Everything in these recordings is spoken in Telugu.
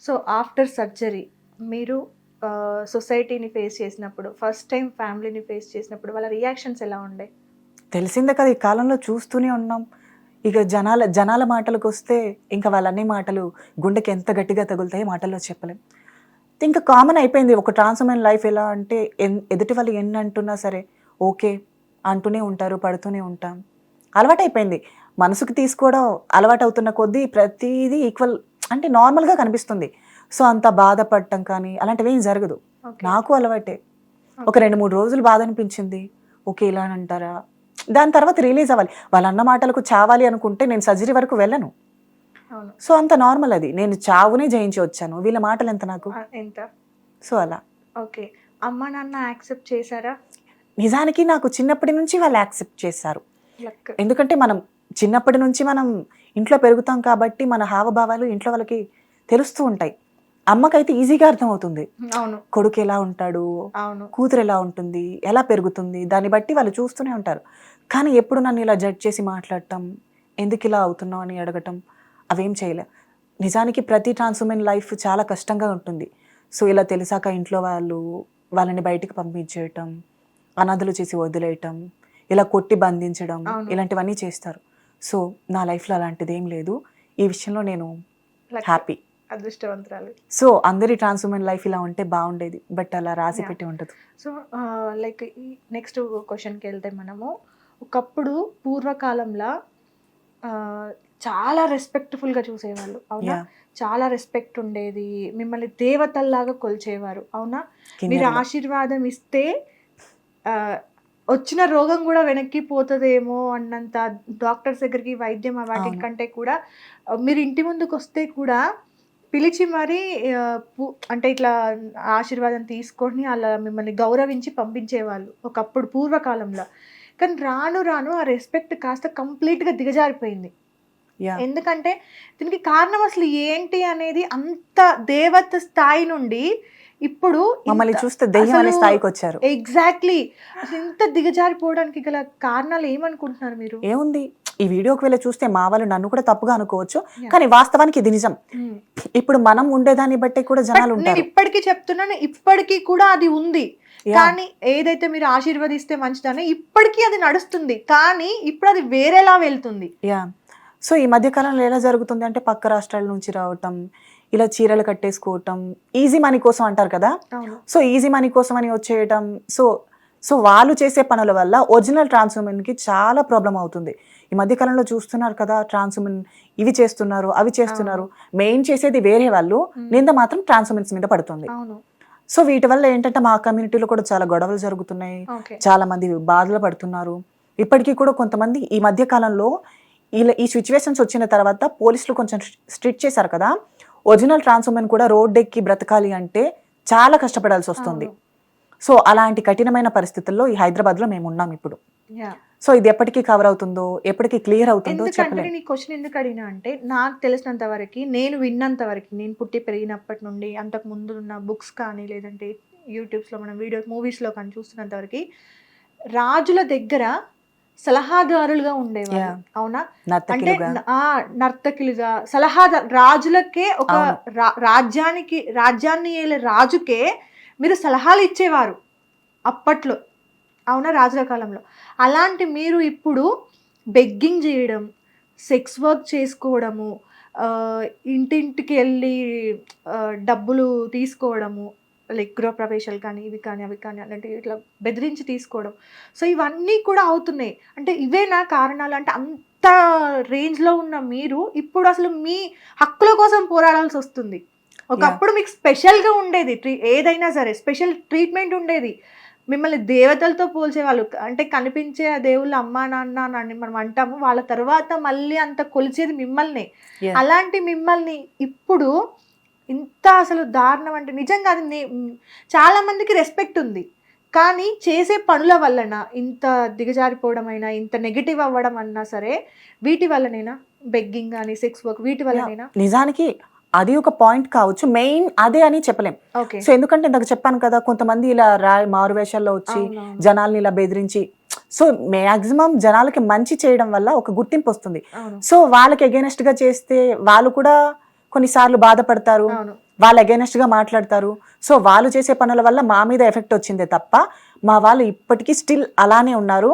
సో ఆఫ్టర్ సర్జరీ మీరు సొసైటీని ఫేస్ చేసినప్పుడు ఫస్ట్ టైం ఫ్యామిలీని ఫేస్ చేసినప్పుడు వాళ్ళ రియాక్షన్స్ ఎలా ఉండే? తెలిసిందే కదా ఈ కాలంలో చూస్తూనే ఉన్నాం. ఇక జనాల జనాల మాటలకు వస్తే ఇంకా వాళ్ళన్ని మాటలు గుండెకి ఎంత గట్టిగా తగులుతాయి మాటల్లో చెప్పలేం. ఇంకా కామన్ అయిపోయింది ఒక ట్రాన్స్మెన్ లైఫ్ ఎలా అంటే ఎన్- ఎదుటి వాళ్ళు ఎన్ని అంటున్నా సరే ఓకే అంటూనే ఉంటారు పడుతూనే ఉంటాం. అలవాటు అయిపోయింది మనసుకు తీసుకోవడం అలవాటు అవుతున్న కొద్దీ ప్రతిదీ ఈక్వల్ అంటే నార్మల్గా కనిపిస్తుంది. సో అంత బాధపడటం కానీ అలాంటివి ఏం జరగదు. నాకు అలవాటే. ఒక రెండు మూడు రోజులు బాధ అనిపించింది. ఓకే ఇలా అని అంటారా? దాని తర్వాత రిలీజ్ అవ్వాలి. వాళ్ళ అన్న మాటలకు చావాలి అనుకుంటే నేను సర్జరీ వరకు వెళ్ళను. సో అంత నార్మల్ అది. నేను చావునే జయించి వచ్చాను. వీళ్ళ మాటలు ఎంత నాకు? ఎంత? సో అలా. ఓకే. అమ్మ నాన్న యాక్సెప్ట్ చేశారా? నిజానికి నాకు చిన్నప్పటి నుంచి వాళ్ళు యాక్సెప్ట్ చేశారు. ఎందుకంటే మనం చిన్నప్పటి నుంచి మనం ఇంట్లో పెరుగుతాం కాబట్టి మన హావభావాలు ఇంట్లో వాళ్ళకి తెలుస్తూ ఉంటాయి. అమ్మకైతే ఈజీగా అర్థమవుతుంది. అవును. కొడుకు ఎలా ఉంటాడు? అవును. కూతురు ఎలా ఉంటుంది? ఎలా పెరుగుతుంది? దాన్ని బట్టి వాళ్ళు చూస్తూనే ఉంటారు. కానీ ఎప్పుడు నన్ను ఇలా జడ్జ్ చేసి మాట్లాడటం ఎందుకు ఇలా అవుతున్నావు అని అడగటం అవేం చేయలే. నిజానికి ప్రతి ట్రాన్స్వుమెన్ లైఫ్ చాలా కష్టంగా ఉంటుంది. సో ఇలా తెలిసాక ఇంట్లో వాళ్ళు వాళ్ళని బయటికి పంపించేయటం అనాథలు చేసి వదిలేయటం ఇలా కొట్టి బంధించడం. ఇలాంటివన్నీ చేస్తారు. సో నా లైఫ్లో అలాంటిది ఏం లేదు. ఈ విషయంలో నేను. హ్యాపీ. అదృష్టవంతురాలు. సో అందరి ట్రాన్స్వుమెన్ లైఫ్ ఇలా ఉంటే బాగుండేది. బట్ అలా రాసి. పెట్టి ఉండదు సో లైక్ ఈ నెక్స్ట్ క్వశ్చన్కి వెళ్తే మనము ఒకప్పుడు పూర్వకాలంలో చాలా రెస్పెక్ట్ఫుల్గా చూసేవాళ్ళు. అవునా. చాలా రెస్పెక్ట్ ఉండేది. మిమ్మల్ని దేవతల్లాగా కొలిచేవారు. అవునా? మీరు. ఆశీర్వాదం ఇస్తే వచ్చిన రోగం కూడా వెనక్కి పోతుందేమో అన్నంత డాక్టర్స్ దగ్గరికి వైద్యం వాటి. కంటే కూడా మీరు ఇంటి ముందుకు వస్తే కూడా పిలిచి మరి అంటే ఇట్లా ఆశీర్వాదం తీసుకొని అలా మిమ్మల్ని గౌరవించి పంపించేవాళ్ళు ఒకప్పుడు పూర్వకాలంలో కానీ రాను రాను ఆ రెస్పెక్ట్ కాస్త కంప్లీట్గా దిగజారిపోయింది. ఎందుకంటే దీనికి కారణం అసలు ఏంటి అనేది అంత దేవత స్థాయి నుండి ఇప్పుడు మమ్మల్ని చూస్తే దెయ్యం అనే స్థాయికి వచ్చారు. ఎగ్జాక్ట్లీ అసలు ఇంత దిగజారిపోవడానికి గల కారణాలు ఏమనుకుంటున్నారు మీరు? ఏముంది? ఈ వీడియోకి వెళ్ళి చూస్తే మా వాళ్ళు నన్ను కూడా తప్పుగా అనుకోవచ్చు. కానీ వాస్తవానికి ఇది నిజం. ఇప్పుడు మనం ఉండేదాన్ని బట్టే కూడా జనాలు ఉంటారు. ఇప్పటికీ చెప్తున్నాను ఇప్పటికీ కూడా అది ఉంది. కానీ ఏదైతే మీరు ఆశీర్వదిస్తే మంచిదని ఇప్పటికీ అది నడుస్తుంది. కానీ ఇప్పుడు అది వేరేలా వెళ్తుంది. యా సో ఈ మధ్య కాలంలో ఎలా జరుగుతుంది అంటే పక్క రాష్ట్రాల నుంచి రావటం ఇలా చీరలు కట్టేసుకోవటం ఈజీ మనీ కోసం అంటారు కదా? సో ఈజీ మనీ కోసం అని వచ్చేయటం సో సో వాళ్ళు చేసే పనుల వల్ల ఒరిజినల్కి చాలా ప్రాబ్లం అవుతుంది. ఈ మధ్య కాలంలో చూస్తున్నారు కదా ట్రాన్స్వుమెన్ ఇవి చేస్తున్నారు అవి చేస్తున్నారు. మెయిన్ చేసేది వేరే వాళ్ళు నింద మాత్రం ట్రాన్స్వుమెన్స్ మీద పడుతుంది. సో వీటి వల్ల ఏంటంటే మా కమ్యూనిటీలో కూడా చాలా గొడవలు జరుగుతున్నాయి. చాలా మంది బాధలు పడుతున్నారు. ఇప్పటికీ కూడా కొంతమంది ఈ మధ్య కాలంలో ఇలా ఈ సిచ్యువేషన్స్ వచ్చిన తర్వాత పోలీసులు కొంచెం స్ట్రిక్ట్ చేశారు కదా. ఒరిజినల్ ట్రాన్స్ఫర్మన్ కూడా రోడ్ ఎక్కి బ్రతకాలి అంటే చాలా కష్టపడాల్సి వస్తుంది. సో అలాంటి కఠినమైన పరిస్థితుల్లో ఈ హైదరాబాద్లో మేము ఉన్నాం ఇప్పుడు. సో ఇది ఎప్పటికీ కవర్ అవుతుందో ఎప్పటికీ క్లియర్ అవుతుందో క్వశ్చన్ ఎందుకు అడిగినా అంటే నాకు తెలిసినంత వరకు నేను విన్నంత వరకు నేను పుట్టి పెరిగినప్పటి నుండి అంతకు ముందు ఉన్న బుక్స్ కానీ లేదంటే యూట్యూబ్స్లో మనం వీడియోస్ మూవీస్లో కానీ చూస్తున్నంత వరకు రాజుల దగ్గర సలహాదారులుగా ఉండేవారు. అవునా? అంటే నర్తకిలుగా. ఆ నర్తకులుగా. సలహాదా రాజులకే ఒక రాజ్యానికి రాజ్యాన్ని ఏలే రాజుకే మీరు సలహాలు ఇచ్చేవారు అప్పట్లో. అవునా? రాజుల కాలంలో. అలాంటి మీరు ఇప్పుడు బెగ్గింగ్ చేయడం సెక్స్ వర్క్ చేసుకోవడము ఇంటింటికి వెళ్ళి డబ్బులు తీసుకోవడము లైక్ గృహప్రవేశాలు కానీ ఇవి కానీ అవి కానీ అలాంటి ఇట్లా బెదిరించి తీసుకోవడం. సో ఇవన్నీ కూడా అవుతున్నాయి. అంటే ఇవేనా కారణాలు? అంటే అంత రేంజ్లో ఉన్న మీరు ఇప్పుడు అసలు మీ హక్కుల కోసం పోరాడాల్సి వస్తుంది. ఒకప్పుడు మీకు స్పెషల్గా ఉండేది ట్రీ ఏదైనా సరే స్పెషల్ ట్రీట్మెంట్ ఉండేది. మిమ్మల్ని దేవతలతో పోల్చేవాళ్ళు అంటే కనిపించే ఆ దేవుళ్ళు అమ్మా నాన్న అని మనం అంటాము. వాళ్ళ తర్వాత మళ్ళీ అంత కొలిచేది మిమ్మల్ని. అలాంటి మిమ్మల్ని ఇప్పుడు ఇంత అసలు దారుణం అంటే నిజంగా అది నే- మ్, చాలా మందికి రెస్పెక్ట్ ఉంది. కానీ చేసే పనుల వలన ఇంత దిగజారిపోవడం అయినా ఇంత నెగిటివ్ అవ్వడం అన్నా సరే వీటి వల్లనేనా? బెగ్గింగ్ కానీ సెక్స్ వర్క్ వీటి వల్లనేనా? నిజానికి అది ఒక పాయింట్ కావచ్చు. మెయిన్ అదే అని చెప్పలేం. సో ఎందుకంటే ఇందాక చెప్పాను కదా కొంతమంది ఇలా రా మారు వేషాల్లో వచ్చి. జనాల్ని ఇలా బెదిరించి సో మాక్సిమం జనాలకి మంచి చేయడం వల్ల ఒక గుర్తింపు వస్తుంది. సో వాళ్ళకి అగేనెస్ట్గా చేస్తే వాళ్ళు కూడా కొన్నిసార్లు బాధపడతారు. వాళ్ళు against గా మాట్లాడతారు. సో వాళ్ళు చేసే పనుల వల్ల మా మీద ఎఫెక్ట్ వచ్చిందే తప్ప మా వాళ్ళు ఇప్పటికీ స్టిల్ అలానే ఉన్నారు.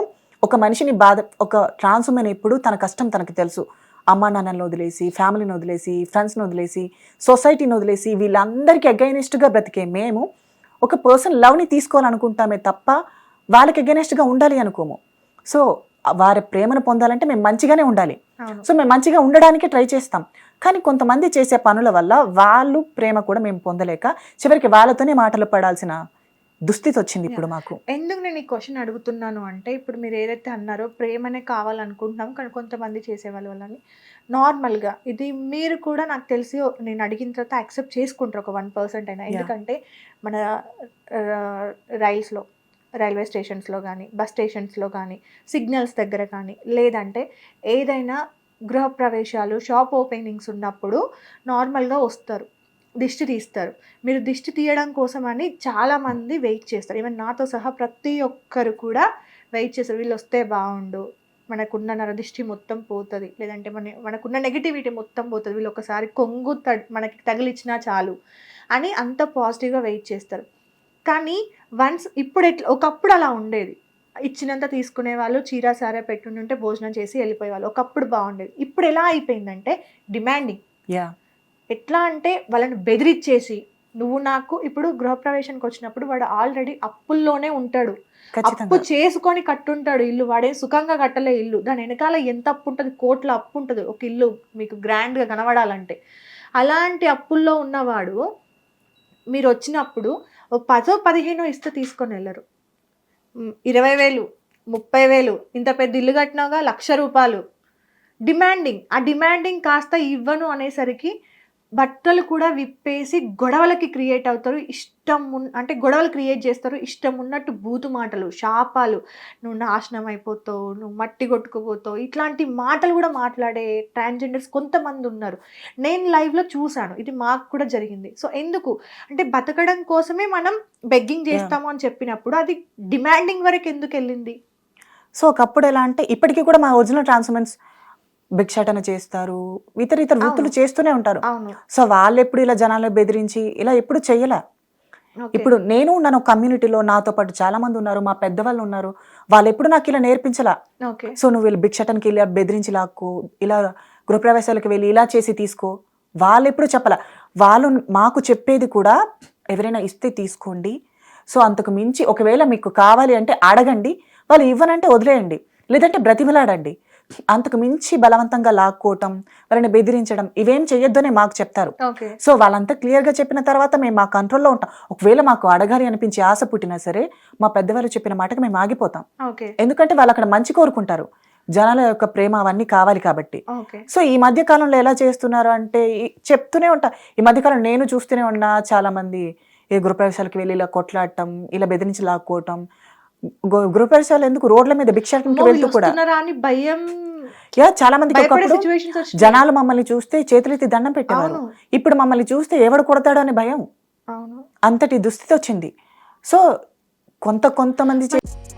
ఒక మనిషిని బాధ ఒక ట్రాన్స్ ఉమెన్ ఎప్పుడు తన కష్టం తనకు తెలుసు. అమ్మా నాన్నలను వదిలేసి ఫ్యామిలీని వదిలేసి ఫ్రెండ్స్ని వదిలేసి సొసైటీని వదిలేసి వీళ్ళందరికీ అగైనెస్ట్గా బ్రతికే మేము ఒక పర్సన్ లవ్ని తీసుకోవాలనుకుంటామే తప్ప వాళ్ళకి అగైనెస్ట్గా ఉండాలి అనుకోము. సో వారి ప్రేమను పొందాలంటే మేము మంచిగానే ఉండాలి. సో మేము మంచిగా ఉండడానికి ట్రై చేస్తాం. కానీ కొంతమంది చేసే పనుల వల్ల వాళ్ళు ప్రేమ కూడా మేము పొందలేక చివరికి వాళ్ళతోనే మాటలు పడాల్సిన దుస్థితి వచ్చింది ఇప్పుడు మాకు. ఎందుకు నేను ఈ క్వశ్చన్ అడుగుతున్నాను అంటే ఇప్పుడు మీరు ఏదైతే అన్నారో ప్రేమనే కావాలనుకుంటున్నాం కానీ కొంతమంది చేసేవాళ్ళు వాళ్ళని నార్మల్గా ఇది మీరు కూడా నాకు తెలిసి నేను అడిగిన తర్వాత యాక్సెప్ట్ చేసుకుంటారు ఒక వన్ పర్సెంట్ అయినా. ఎందుకంటే మన రైల్స్లో రైల్వే స్టేషన్స్లో కానీ బస్ స్టేషన్స్లో కానీ సిగ్నల్స్ దగ్గర కానీ లేదంటే ఏదైనా గృహప్రవేశాలు షాప్ ఓపెనింగ్స్ ఉన్నప్పుడు నార్మల్గా వస్తారు. దిష్టి తీస్తారు. మీరు దిష్టి తీయడం కోసం అని చాలామంది వెయిట్ చేస్తారు. ఈవెన్ నాతో సహా ప్రతి ఒక్కరు కూడా వెయిట్ చేస్తారు. వీళ్ళు వస్తే బాగుండు. మనకున్న నరదిష్టి మొత్తం పోతుంది. లేదంటే మన మనకున్న నెగిటివిటీ మొత్తం పోతుంది. వీళ్ళు ఒకసారి కొంగు తడ్ మనకి తగిలిచ్చినా చాలు అని అంత పాజిటివ్గా వెయిట్ చేస్తారు. కానీ వన్స్ ఇప్పుడు ఎట్లా ఒకప్పుడు అలా ఉండేది. ఇచ్చినంత తీసుకునే వాళ్ళు చీర సారా పెట్టుండి ఉంటే భోజనం చేసి వెళ్ళిపోయేవాళ్ళు ఒకప్పుడు బాగుండేది. ఇప్పుడు ఎలా అయిపోయిందంటే డిమాండింగ్ యా. ఎట్లా అంటే వాళ్ళని బెదిరిచ్చేసి నువ్వు నాకు ఇప్పుడు గృహప్రవేశానికి వచ్చినప్పుడు వాడు ఆల్రెడీ అప్పుల్లోనే ఉంటాడు. అప్పు చేసుకొని కట్టుంటాడు ఇల్లు. వాడే సుఖంగా కట్టలే ఇల్లు. దాని వెనకాల ఎంత అప్పు ఉంటుంది? కోట్ల అప్పు ఉంటుంది. ఒక ఇల్లు మీకు గ్రాండ్గా కనబడాలంటే. అలాంటి అప్పుల్లో ఉన్నవాడు మీరు వచ్చినప్పుడు పదో పదిహేనో ఇస్తే తీసుకొని వెళ్ళరు. ఇరవై వేలు ముప్పై వేలు ఇంత పెద్ద ఇల్లు కట్టినాగా లక్ష రూపాయలు. డిమాండింగ్ ఆ డిమాండింగ్ కాస్త ఇవ్వను అనేసరికి బట్టలు కూడా విప్పేసి గొడవలకి క్రియేట్ అవుతారు. ఇష్టం ఉన్ అంటే గొడవలు క్రియేట్ చేస్తారు. ఇష్టం ఉన్నట్టు బూతు మాటలు శాపాలు నువ్వు నాశనం అయిపోతావు నువ్వు మట్టి కొట్టుకుపోతావు ఇట్లాంటి మాటలు కూడా మాట్లాడే ట్రాన్స్జెండర్స్ కొంతమంది ఉన్నారు. నేను లైవ్లో చూశాను. ఇది మాకు కూడా జరిగింది. సో ఎందుకు? అంటే బతకడం కోసమే మనం బెగ్గింగ్ చేస్తాము అని చెప్పినప్పుడు అది డిమాండింగ్ వరకు ఎందుకు వెళ్ళింది? సో ఒకప్పుడు ఎలా అంటే ఇప్పటికీ కూడా మా ఒరిజినల్ ట్రాన్స్మెన్స్ భిక్షాటన చేస్తారు ఇతర ఇతర వృత్తులు. చేస్తూనే ఉంటారు. సో వాళ్ళు ఎప్పుడు ఇలా జనాలను బెదిరించి ఇలా ఎప్పుడు చెయ్యలే. ఇప్పుడు నేను ఉన్నాను కమ్యూనిటీలో నాతో పాటు చాలా మంది ఉన్నారు మా పెద్దవాళ్ళు ఉన్నారు వాళ్ళు ఎప్పుడు నాకు ఇలా నేర్పించలా? సో నువ్వు వీళ్ళు భిక్షాటనకి ఇలా బెదిరించి లాక్కో ఇలా గృహప్రవేశాలకు వెళ్ళి ఇలా చేసి తీసుకో. వాళ్ళు ఎప్పుడు చెప్పలా? వాళ్ళు మాకు చెప్పేది కూడా ఎవరైనా ఇస్తే తీసుకోండి. సో అంతకు మించి ఒకవేళ మీకు కావాలి అంటే అడగండి వాళ్ళు ఇవ్వనంటే వదిలేయండి. లేదంటే బ్రతిమలాడండి. అంతకు మించి బలవంతంగా లాక్కోవటం వాళ్ళని బెదిరించడం ఇవేం చెయ్యొద్దనే మాకు చెప్తారు. సో వాళ్ళంతా క్లియర్గా చెప్పిన తర్వాత మేము మా కంట్రోల్లో ఉంటాం. ఒకవేళ మాకు అడగాలి అనిపించి ఆశ పుట్టినా సరే మా పెద్దవాళ్ళు చెప్పిన మాటకు మేము ఆగిపోతాం. ఎందుకంటే వాళ్ళు అక్కడ మంచి కోరుకుంటారు. జనాల యొక్క ప్రేమ అవన్నీ కావాలి కాబట్టి. సో ఈ మధ్య కాలంలో ఎలా చేస్తున్నారు అంటే చెప్తూనే ఉంటా. ఈ మధ్య కాలం నేను చూస్తూనే ఉన్నా చాలా మంది ఈ గృహప్రవేశాలకు వెళ్ళి ఇలా కొట్లాడటం ఇలా బెదిరించి లాక్కోవటం గు- గృహప్రవేశాలు ఎందుకు? రోడ్ల మీద భిక్షాటనకి వెళ్తూ కూడా. భయం యా చాలా వచ్చినాయి. జనాలు మమ్మల్ని చూస్తే చేతులెత్తి దండం పెట్టేవారు. ఇప్పుడు మమ్మల్ని చూస్తే ఎవడు కొడతాడో అనే భయం. అంతటి దుస్థితి వచ్చింది. సో కొంత కొంతమంది చే-